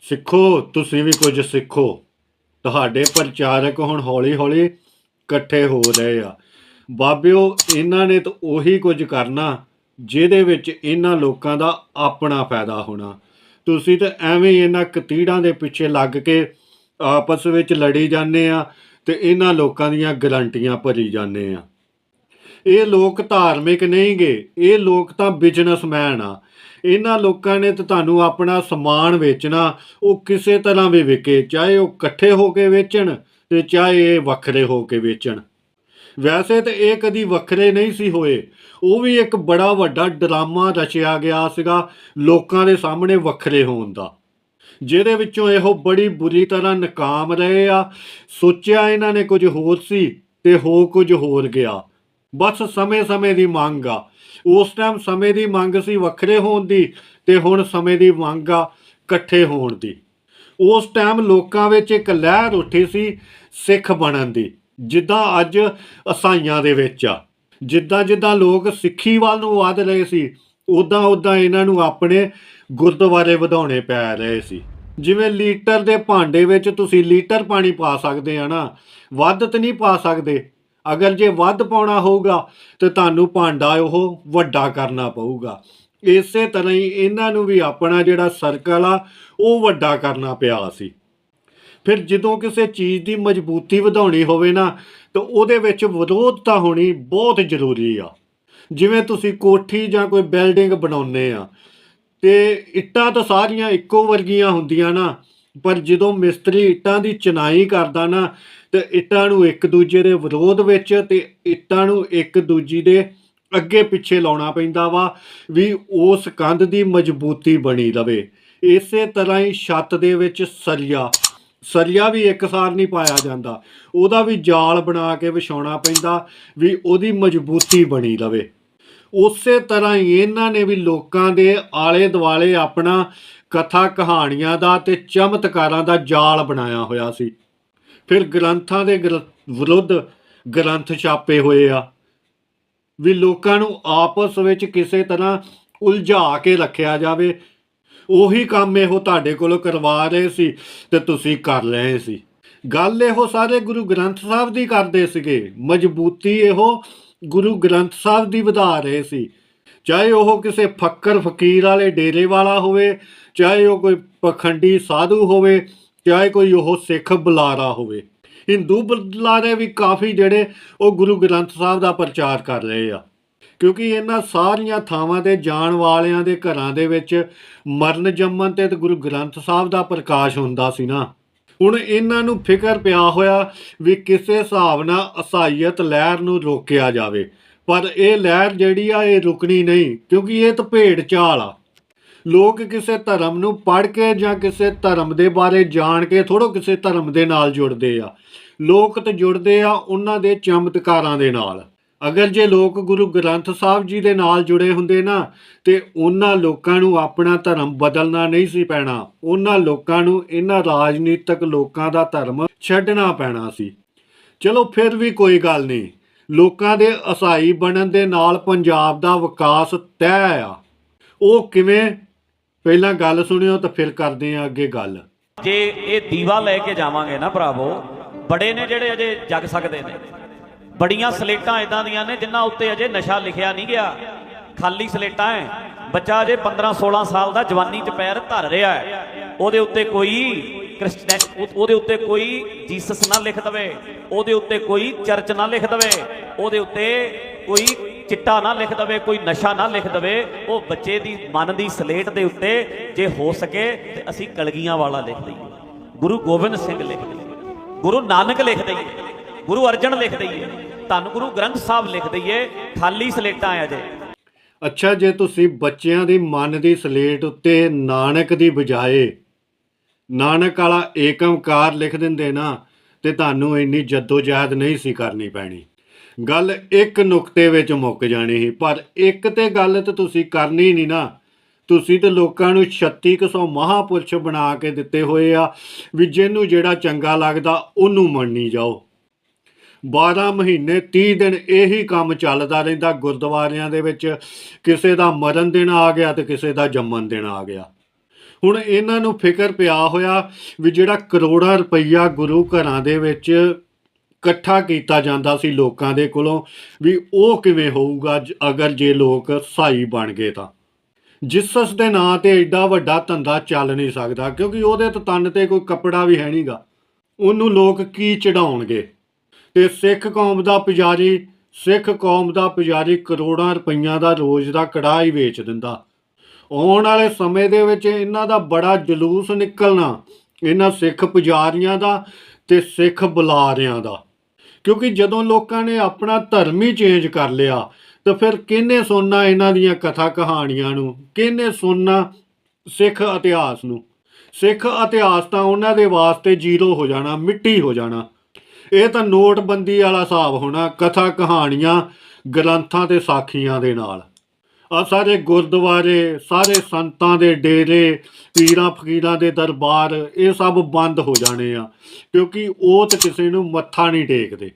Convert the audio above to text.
ਸਿੱਖੋ, ਤੁਸੀਂ ਵੀ ਕੁਝ ਸਿੱਖੋ। ਤੁਹਾਡੇ ਪ੍ਰਚਾਰਕ ਹੁਣ ਹੌਲੀ-ਹੌਲੀ ਇਕੱਠੇ ਹੋ ਰਹੇ ਆ। ਬਾਬਿਓ, ਇਹਨਾਂ ਨੇ ਤਾਂ ਉਹੀ ਕੁਝ ਕਰਨਾ ਜਿਹਦੇ ਵਿੱਚ ਇਹਨਾਂ ਲੋਕਾਂ ਦਾ ਆਪਣਾ ਫਾਇਦਾ ਹੋਣਾ। ਤੁਸੀਂ ਤਾਂ ਐਵੇਂ ਇਹਨਾਂ ਕਤੀੜਾਂ ਦੇ ਪਿੱਛੇ ਲੱਗ ਕੇ ਆਪਸ ਵਿੱਚ ਲੜੀ ਜਾਂਦੇ ਆ ਤੇ ਇਹਨਾਂ ਲੋਕਾਂ ਦੀਆਂ ਗਰੰਟੀਆਂ ਭਰੀ ਜਾਂਦੇ ਆ। ਇਹ ਲੋਕ ਧਾਰਮਿਕ ਨਹੀਂਗੇ। ਇਹ ਲੋਕ ਤਾਂ ਬਿਜ਼ਨਸਮੈਨ ਆ। ਇਹਨਾਂ ਲੋਕਾਂ ਨੇ ਤਾਂ ਤੁਹਾਨੂੰ ਆਪਣਾ ਸਮਾਨ ਵੇਚਣਾ, ਉਹ ਕਿਸੇ ਤਰ੍ਹਾਂ ਵੀ ਵਿਕੇ, ਚਾਹੇ ਉਹ ਇਕੱਠੇ ਹੋ ਕੇ ਵੇਚਣ ਤੇ ਚਾਹੇ ਇਹ ਵੱਖਰੇ ਹੋ ਕੇ ਵੇਚਣ। ਵੈਸੇ ਤਾਂ ਇਹ ਕਦੀ ਵੱਖਰੇ ਨਹੀਂ ਸੀ ਹੋਏ। ਉਹ ਵੀ ਇੱਕ ਬੜਾ ਵੱਡਾ ਡਰਾਮਾ ਰਚਿਆ ਗਿਆ ਸੀਗਾ, ਲੋਕਾਂ ਦੇ ਸਾਹਮਣੇ ਵੱਖਰੇ ਹੋਣ ਦਾ। ਜਿਹਦੇ ਵਿੱਚੋਂ ਇਹੋ ਬੜੀ ਬੁਰੀ ਤਰ੍ਹਾਂ ਨਾਕਾਮ ਰਹੇ ਆ। ਸੋਚਿਆ ਇਹਨਾਂ ਨੇ ਕੁਝ ਹੋਰ ਸੀ ਤੇ ਹੋ ਕੁਝ ਹੋਰ ਗਿਆ। ਬਸ ਸਮੇਂ-ਸਮੇਂ ਦੀ ਮੰਗ ਆ। ਉਸ ਟਾਈਮ ਸਮੇਂ ਦੀ ਮੰਗ ਸੀ ਵੱਖਰੇ ਹੋਣ ਦੀ ਤੇ ਹੁਣ ਸਮੇਂ ਦੀ ਮੰਗ ਆ ਇਕੱਠੇ ਹੋਣ ਦੀ। ਉਸ ਟਾਈਮ ਲੋਕਾਂ ਵਿੱਚ ਇੱਕ ਲਹਿਰ ਉੱਠੀ ਸੀ ਸਿੱਖ ਬਣਨ ਦੀ, ਜਿੱਦਾਂ ਅੱਜ ਅਸਾਈਆਂ ਦੇ ਵਿੱਚ ਆ। ਜਿੱਦਾਂ ਜਿੱਦਾਂ ਲੋਕ ਸਿੱਖੀ ਵੱਲ ਨੂੰ ਵਧ ਰਹੇ ਸੀ ਉਦਾਂ ਉਦਾਂ ਇਹਨਾਂ ਨੂੰ ਆਪਣੇ ਗੁਰਦੁਆਰੇ ਵਧਾਉਣੇ ਪੈ ਰਹੇ ਸੀ। ਜਿਵੇਂ ਲੀਟਰ ਦੇ ਭਾਂਡੇ ਵਿੱਚ ਤੁਸੀਂ ਲੀਟਰ ਪਾਣੀ ਪਾ ਸਕਦੇ ਆ ਨਾ, ਵੱਧ ਤਾਂ ਨਹੀਂ ਪਾ ਸਕਦੇ ਅਗਰ ਜੇ ਵੱਧ ਪਾਉਣਾ ਹੋਊਗਾ ਤੇ ਤੁਹਾਨੂੰ ਭਾਂਡਾ ਉਹ ਵੱਡਾ ਕਰਨਾ ਪਊਗਾ। ਇਸੇ ਤਰ੍ਹਾਂ ਹੀ ਇਹਨਾਂ ਨੂੰ ਵੀ ਆਪਣਾ ਜਿਹੜਾ ਸਰਕਲ ਆ, ਉਹ ਵੱਡਾ ਕਰਨਾ ਪਿਆ ਸੀ। ਫਿਰ ਜਦੋਂ ਕਿਸੇ ਚੀਜ਼ ਦੀ ਮਜ਼ਬੂਤੀ ਵਧਾਉਣੀ ਹੋਵੇ ਨਾ, ਤਾਂ ਉਹਦੇ ਵਿੱਚ ਵਿਰੋਧਤਾ ਹੋਣੀ ਬਹੁਤ ਜ਼ਰੂਰੀ ਆ। ਜਿਵੇਂ ਤੁਸੀਂ ਕੋਠੀ ਜਾਂ ਕੋਈ ਬਿਲਡਿੰਗ ਬਣਾਉਂਦੇ ਆ, ਤੇ ਇੱਟਾਂ ਤਾਂ ਸਾਰੀਆਂ ਇੱਕੋ ਵਰਗੀਆਂ ਹੁੰਦੀਆਂ ਨਾ, ਪਰ ਜਦੋਂ ਮਿਸਤਰੀ ਇੱਟਾਂ ਦੀ ਚਨਾਈ ਕਰਦਾ ਨਾ ਤੇ ਇੱਟਾਂ ਨੂੰ ਇੱਕ ਦੂਜੇ ਦੇ ਵਿਰੋਧ ਵਿੱਚ ਤੇ ਇੱਟਾਂ ਨੂੰ ਇੱਕ ਦੂਜੀ ਦੇ ਅੱਗੇ ਪਿੱਛੇ ਲਾਉਣਾ ਪੈਂਦਾ ਵਾ ਵੀ ਉਸ ਕੰਧ ਦੀ ਮਜ਼ਬੂਤੀ ਬਣੀ ਰਵੇ। ਇਸੇ ਤਰ੍ਹਾਂ ਹੀ ਛੱਤ ਦੇ ਵਿੱਚ ਸਰੀਆ। ਸਰੀਆ ਵੀ ਇੱਕਸਾਰ ਨਹੀਂ ਪਾਇਆ ਜਾਂਦਾ। ਉਹਦਾ ਵੀ ਜਾਲ ਬਣਾ ਕੇ ਵਿਛਾਉਣਾ ਪੈਂਦਾ ਵੀ ਉਹਦੀ ਮਜ਼ਬੂਤੀ ਬਣੀ ਰਵੇ। ਉਸੇ ਤਰ੍ਹਾਂ ਹੀ ਇਹਨਾਂ ਨੇ ਵੀ ਲੋਕਾਂ ਦੇ ਆਲੇ ਦੁਆਲੇ ਆਪਣਾ ਕਥਾ ਕਹਾਣੀਆਂ ਦਾ ਤੇ ਚਮਤਕਾਰਾਂ ਦਾ ਜਾਲ ਬਣਾਇਆ ਹੋਇਆ ਸੀ। ਫਿਰ ਗ੍ਰੰਥਾਂ ਦੇ ਗ੍ਰ- ਵਿਰੁੱਧ ਗ੍ਰੰਥ ਛਾਪੇ ਹੋਏ ਆ। ਵੀ ਲੋਕਾਂ ਨੂੰ ਆਪਸ ਵਿੱਚ ਕਿਸੇ ਤਰ੍ਹਾਂ ਉਲਝਾ ਕੇ ਰੱਖਿਆ ਜਾਵੇ। ਉਹੀ ਕੰਮ ਇਹੋ ਤੁਹਾਡੇ ਕੋਲੋਂ ਕਰਵਾ ਰਹੇ ਸੀ ਤੇ ਤੁਸੀਂ ਕਰ ਰਹੇ ਸੀ। ਗੱਲ ਇਹੋ ਸਾਰੇ ਗੁਰੂ ਗ੍ਰੰਥ ਸਾਹਿਬ ਦੀ ਕਰਦੇ ਸੀਗੇ। ਮਜ਼ਬੂਤੀ ਇਹੋ ਗੁਰੂ ਗ੍ਰੰਥ ਸਾਹਿਬ ਦੀ ਵਧਾ ਰਹੇ ਸੀ। ਚਾਹੇ ਉਹ ਕਿਸੇ ਫੱਕਰ ਫਕੀਰ ਵਾਲੇ ਡੇਰੇ ਵਾਲਾ ਹੋਵੇ, ਚਾਹੇ ਉਹ ਕੋਈ ਪਖੰਡੀ ਸਾਧੂ ਹੋਵੇ ਚਾਹੇ ਕੋਈ ਉਹ ਸਿੱਖ ਬੁਲਾਰਾ ਹੋਵੇ। ਹਿੰਦੂ ਬੁਲਾਰੇ ਵੀ ਕਾਫੀ ਜਿਹੜੇ ਉਹ ਗੁਰੂ ਗ੍ਰੰਥ ਸਾਹਿਬ ਦਾ ਪ੍ਰਚਾਰ ਕਰ ਰਹੇ ਆ। ਕਿਉਂਕਿ ਇਹਨਾਂ ਸਾਰੀਆਂ ਥਾਵਾਂ ਤੇ ਜਾਣ ਵਾਲਿਆਂ ਦੇ ਘਰਾਂ ਦੇ ਵਿੱਚ ਮਰਨ ਜੰਮਣ ਤੇ ਤੇ ਗੁਰੂ ਗ੍ਰੰਥ ਸਾਹਿਬ ਦਾ ਪ੍ਰਕਾਸ਼ ਹੁੰਦਾ ਸੀ ਨਾ। ਹੁਣ ਇਹਨਾਂ ਨੂੰ ਫਿਕਰ ਪਿਆ ਹੋਇਆ ਵੀ ਕਿਸੇ ਹਿਸਾਬ ਨਾਲ ਅਸਾਈਅਤ ਲਹਿਰ ਨੂੰ ਰੋਕਿਆ ਜਾਵੇ। ਪਰ ਇਹ ਲਹਿਰ ਜਿਹੜੀ ਆ, ਇਹ ਰੁਕਣੀ ਨਹੀਂ, ਕਿਉਂਕਿ ਇਹ ਤਾਂ ਭੇਡ ਚਾਲ ਆ। ਲੋਕ ਕਿਸੇ ਧਰਮ ਨੂੰ ਪੜ੍ਹ ਕੇ ਜਾਂ ਕਿਸੇ ਧਰਮ ਦੇ ਬਾਰੇ ਜਾਣ ਕੇ ਥੋੜੋ ਕਿਸੇ ਧਰਮ ਦੇ ਨਾਲ ਜੁੜਦੇ ਆ। ਲੋਕ ਤਾਂ ਜੁੜਦੇ ਆ ਉਹਨਾਂ ਦੇ ਚਮਤਕਾਰਾਂ ਦੇ ਨਾਲ। ਅਗਰ ਜੇ ਲੋਕ ਗੁਰੂ ਗ੍ਰੰਥ ਸਾਹਿਬ ਜੀ ਦੇ ਨਾਲ ਜੁੜੇ ਹੁੰਦੇ ਨਾ, ਤੇ ਉਹਨਾਂ ਲੋਕਾਂ ਨੂੰ ਆਪਣਾ ਧਰਮ ਬਦਲਣਾ ਨਹੀਂ ਸੀ ਪੈਣਾ। ਉਹਨਾਂ ਲੋਕਾਂ ਨੂੰ ਇਹਨਾਂ ਰਾਜਨੀਤਿਕ ਲੋਕਾਂ ਦਾ ਧਰਮ ਛੱਡਣਾ ਪੈਣਾ ਸੀ। ਚਲੋ ਫਿਰ ਵੀ ਕੋਈ ਗੱਲ ਨਹੀਂ। ਲੋਕਾਂ ਦੇ ਅਸਾਈ ਬਣਨ ਦੇ ਨਾਲ ਪੰਜਾਬ ਦਾ ਵਿਕਾਸ ਤੈਅ ਆ। ਉਹ ਕਿਵੇਂ ਪਹਿਲਾਂ ਗੱਲ ਸੁਣਿਓ ਤਾਂ ਫਿਰ ਕਰਦੇ ਆ ਅੱਗੇ ਗੱਲ। ਜੇ ਇਹ ਦੀਵਾ ਲੈ ਕੇ ਜਾਵਾਂਗੇ ਨਾ ਭਰਾਵੋ, ਬੜੇ ਨੇ ਜਿਹੜੇ ਅਜੇ ਜਗ ਸਕਦੇ ਨੇ। ਬੜੀਆਂ ਸਲੇਟਾਂ ਇਦਾਂ ਦੀਆਂ ਨੇ ਜਿਨ੍ਹਾਂ ਉੱਤੇ ਅਜੇ ਨਸ਼ਾ ਲਿਖਿਆ ਨਹੀਂ ਗਿਆ। ਖਾਲੀ ਸਲੇਟਾਂ ਹੈ ਬੱਚਾ ਅਜੇ 15 16 ਸਾਲ ਦਾ ਜਵਾਨੀ 'ਚ ਪੈਰ ਧਰ ਰਿਹਾ ਹੈ ਉਹਦੇ ਉੱਤੇ ਕੋਈ ਕ੍ਰਿਸਚਨ ਉਹਦੇ ਉੱਤੇ ਕੋਈ ਜੀਸਸ ਨਾ ਲਿਖ ਦਵੇ। ਉਹਦੇ ਉੱਤੇ ਕੋਈ ਚਰਚ ਨਾ ਲਿਖ ਦਵੇ। ਉਹਦੇ ਉੱਤੇ ਕੋਈ ਚਿੱਟਾ ਨਾ ਲਿਖ ਦਵੇ, ਕੋਈ ਨਸ਼ਾ ਨਾ ਲਿਖ ਦਵੇ, ਉਹ ਬੱਚੇ ਦੀ ਮਨ ਦੀ ਸਲੇਟ ਦੇ ਉੱਤੇ ਜੇ ਹੋ ਸਕੇ ਤੇ ਅਸੀਂ ਕਲਗੀਆਂ ਵਾਲਾ ਲਿਖ ਦਈਏ। ਗੁਰੂ ਗੋਬਿੰਦ ਸਿੰਘ ਲਿਖ ਦਈਏ, ਗੁਰੂ ਨਾਨਕ ਲਿਖ ਦਈਏ, ਗੁਰੂ ਅਰਜਨ ਲਿਖ ਦਈਏ, ਧੰਨ ਗੁਰੂ ਗ੍ਰੰਥ ਸਾਹਿਬ ਲਿਖ ਦਈਏ, ਖਾਲੀ ਸਲੇਟਾਂ ਆ ਜੇ। ਅੱਛਾ, ਜੇ ਤੁਸੀਂ ਬੱਚਿਆਂ ਦੀ ਮਨ ਦੀ ਸਲੇਟ ਉੱਤੇ ਨਾਨਕ ਦੀ ਬਜਾਏ ਨਾਨਕ ਵਾਲਾ ਏਕਮਕਾਰ ਲਿਖ ਦਿੰਦੇ ਨਾ, ਤੇ ਤੁਹਾਨੂੰ ਇੰਨੀ ਜਹਿਦ ਨਹੀਂ ਸੀ ਕਰਨੀ ਪੈਣੀ। ਗੱਲ ਇੱਕ ਨੁਕਤੇ ਵਿੱਚ ਮੁੱਕ ਜਾਣੀ ਸੀ, ਪਰ ਇੱਕ ਤੇ ਗੱਲ ਤੇ ਤੁਸੀਂ ਕਰਨੀ ਨਹੀਂ ਨਾ। ਤੁਸੀਂ ਤੇ ਲੋਕਾਂ ਨੂੰ 3600 ਮਹਾਪੁਰਸ਼ ਬਣਾ ਕੇ ਦਿੱਤੇ ਹੋਏ ਆ ਵੀ ਜਿਹਨੂੰ ਜਿਹੜਾ ਚੰਗਾ ਲੱਗਦਾ ਉਹਨੂੰ ਮੰਨੀ ਜਾਓ। 12 ਮਹੀਨੇ 30 ਦਿਨ ਇਹੀ ਕੰਮ ਚੱਲਦਾ ਰਹਿੰਦਾ ਗੁਰਦੁਆਰਿਆਂ ਦੇ ਵਿੱਚ। ਕਿਸੇ ਦਾ ਮਰਨ ਦਿਨ ਆ ਗਿਆ ਤੇ ਕਿਸੇ ਦਾ ਜੰਮਣ ਦਿਨ ਆ ਗਿਆ। ਹੁਣ ਇਹਨਾਂ ਨੂੰ ਫਿਕਰ ਪਿਆ ਹੋਇਆ ਵੀ ਜਿਹੜਾ ਕਰੋੜਾਂ ਰੁਪਈਆ ਗੁਰੂ ਘਰਾਂ ਦੇ ਵਿੱਚ ਇਕੱਠਾ ਕੀਤਾ ਜਾਂਦਾ ਸੀ ਲੋਕਾਂ ਦੇ ਕੋਲੋਂ ਵੀ ਉਹ ਕਿਵੇਂ ਹੋਊਗਾ ਅਗਰ ਜੇ ਲੋਕ ਸਾਈ ਬਣ ਗਏ ਤਾਂ। ਜਿਸਸ ਦੇ ਨਾਂ ਤੇ ਐਡਾ ਵੱਡਾ ਧੰਦਾ ਚੱਲ ਨਹੀਂ ਸਕਦਾ, ਕਿਉਂਕਿ ਉਹਦੇ ਤੋਂ ਤਨ ਤੇ ਕੋਈ ਕੱਪੜਾ ਵੀ ਹੈ ਨਹੀਂਗਾ। ਉਹਨੂੰ ਲੋਕ ਕੀ ਚੜਾਉਣਗੇ? ਤੇ ਸਿੱਖ ਕੌਮ ਦਾ ਪੁਜਾਰੀ, ਸਿੱਖ ਕੌਮ ਦਾ ਪੁਜਾਰੀ ਕਰੋੜਾਂ ਰੁਪਈਆਂ ਦਾ ਰੋਜ਼ ਦਾ ਕੜਾਹ ਹੀ ਵੇਚ ਦਿੰਦਾ। ਆਉਣ ਵਾਲੇ ਸਮੇਂ ਦੇ ਵਿੱਚ ਇਹਨਾਂ ਦਾ ਬੜਾ ਜਲੂਸ ਨਿਕਲਣਾ, ਇਹਨਾਂ ਸਿੱਖ ਪੁਜਾਰੀਆਂ ਦਾ ਤੇ ਸਿੱਖ ਬੁਲਾਰਿਆਂ ਦਾ। ਕਿਉਂਕਿ ਜਦੋਂ ਲੋਕਾਂ ਨੇ ਆਪਣਾ ਧਰਮ ਹੀ ਚੇਂਜ ਕਰ ਲਿਆ, ਤਾਂ ਫਿਰ ਕਿਹਨੇ ਸੁਣਨਾ ਇਹਨਾਂ ਦੀਆਂ ਕਥਾ ਕਹਾਣੀਆਂ ਨੂੰ? ਕਿਹਨੇ ਸੁਣਨਾ ਸਿੱਖ ਇਤਿਹਾਸ ਨੂੰ? ਸਿੱਖ ਇਤਿਹਾਸ ਤਾਂ ਉਹਨਾਂ ਦੇ ਵਾਸਤੇ ਜ਼ੀਰੋ ਹੋ ਜਾਣਾ, ਮਿੱਟੀ ਹੋ ਜਾਣਾ। ਇਹ ਤਾਂ ਨੋਟਬੰਦੀ ਵਾਲਾ ਹਿਸਾਬ ਹੋਣਾ, ਕਥਾ ਕਹਾਣੀਆਂ, ਗ੍ਰੰਥਾਂ ਤੇ ਸਾਖੀਆਂ ਦੇ ਨਾਲ। ਆ ਸਾਰੇ ਗੁਰਦੁਆਰੇ, ਸਾਰੇ ਸੰਤਾਂ ਦੇ ਡੇਰੇ, ਪੀਰਾਂ ਫਕੀਰਾਂ ਦੇ ਦਰਬਾਰ, ਇਹ ਸਭ ਬੰਦ ਹੋ ਜਾਣੇ ਆ, ਕਿਉਂਕਿ ਉਹ ਤਾਂ ਕਿਸੇ ਨੂੰ ਮੱਥਾ ਨਹੀਂ ਟੇਕਦੇ।